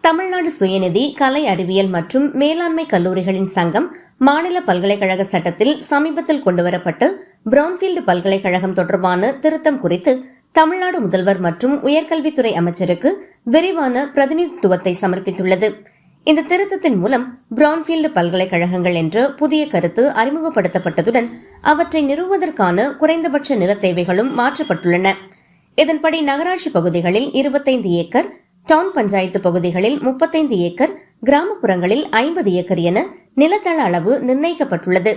தமிழ்நாடு சுயநிதி கலை அறிவியல் மற்றும் மேலாண்மை கல்லூரிகளின் சங்கம் மாநில பல்கலைக்கழக சட்டத்தில் சமீபத்தில் கொண்டுவரப்பட்டு பிரவுன்ஃபீல்டு பல்கலைக்கழகம் தொடர்பான திருத்தம் குறித்து தமிழ்நாடு முதல்வர் மற்றும் உயர்கல்வித்துறை அமைச்சருக்கு விரிவான பிரதிநிதித்துவத்தை சமர்ப்பித்துள்ளது. இந்த திருத்தத்தின் மூலம் பிரவுன்ஃபீல்டு பல்கலைக்கழகங்கள் என்ற புதிய கருத்து அறிமுகப்படுத்தப்பட்டதுடன் அவற்றை நிறுவுவதற்கான குறைந்தபட்ச நில தேவைகளும் மாற்றப்பட்டுள்ளன. இதன்படி நகராட்சி பகுதிகளில் இருபத்தைந்து ஏக்கர் டவுன் பஞ்சாயத்து பகுதிகளில் முப்பத்தைந்து ஏக்கர் கிராமப்புறங்களில் ஐம்பது ஏக்கர் என நிலத்தள அளவு நிர்ணயிக்கப்பட்டுள்ளது.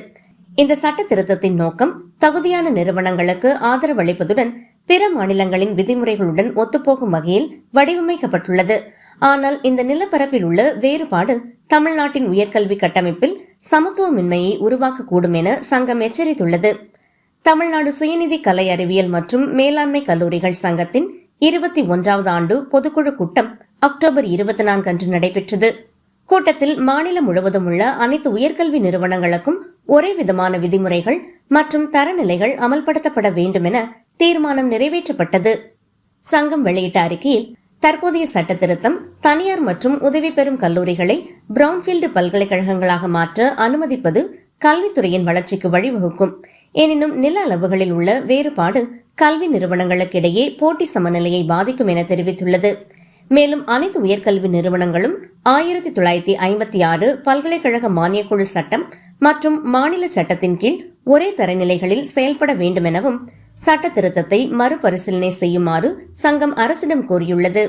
இந்த சட்ட திருத்தத்தின் நோக்கம் தகுதியான நிறுவனங்களுக்கு ஆதரவு அளிப்பதுடன் பிற மாநிலங்களின் விதிமுறைகளுடன் ஒத்துப்போகும் வகையில் வடிவமைக்கப்பட்டுள்ளது. ஆனால் இந்த நிலப்பரப்பில் உள்ள வேறுபாடு தமிழ்நாட்டின் உயர்கல்வி கட்டமைப்பில் சமத்துவமின்மையை உருவாக்கக்கூடும் என சங்கம் எச்சரித்துள்ளது. தமிழ்நாடு சுயநிதி கலை அறிவியல் மற்றும் மேலாண்மை கல்லூரிகள் சங்கத்தின் இருபத்தி ஒன்றாவது ஆண்டு பொதுக்குழு கூட்டம் அக்டோபர் இருபத்தி நான்கு அன்று நடைபெற்றது. கூட்டத்தில் மாநிலம் முழுவதும் உள்ள அனைத்து உயர்கல்வி நிறுவனங்களுக்கும் ஒரே விதமான விதிமுறைகள் மற்றும் தரநிலைகள் அமல்படுத்தப்பட வேண்டும் என தீர்மானம் நிறைவேற்றப்பட்டது. சங்கம் வெளியிட்ட அறிக்கையில் தற்போதைய சட்டத்திருத்தம் தனியார் மற்றும் உதவி பெறும் கல்லூரிகளை பிரவுன்ஃபீல்டு பல்கலைக்கழகங்களாக மாற்ற அனுமதிப்பது கல்வித்துறையின் வளர்ச்சிக்கு வழிவகுக்கும். எனினும் நில அளவுகளில் உள்ள வேறுபாடு கல்வி நிறுவனங்களுக்கிடையே போட்டி சமநிலையை பாதிக்கும் என தெரிவித்துள்ளது. மேலும் அனைத்து உயர்கல்வி நிறுவனங்களும் ஆயிரத்தி தொள்ளாயிரத்தி ஐம்பத்தி ஆறு பல்கலைக்கழக மானியக்குழு சட்டம் மற்றும் மாநில சட்டத்தின் கீழ் ஒரே தரநிலைகளில் செயல்பட வேண்டும் எனவும் சட்ட திருத்தத்தை மறுபரிசீலனை செய்யுமாறு சங்கம் அரசிடம் கோரியுள்ளது.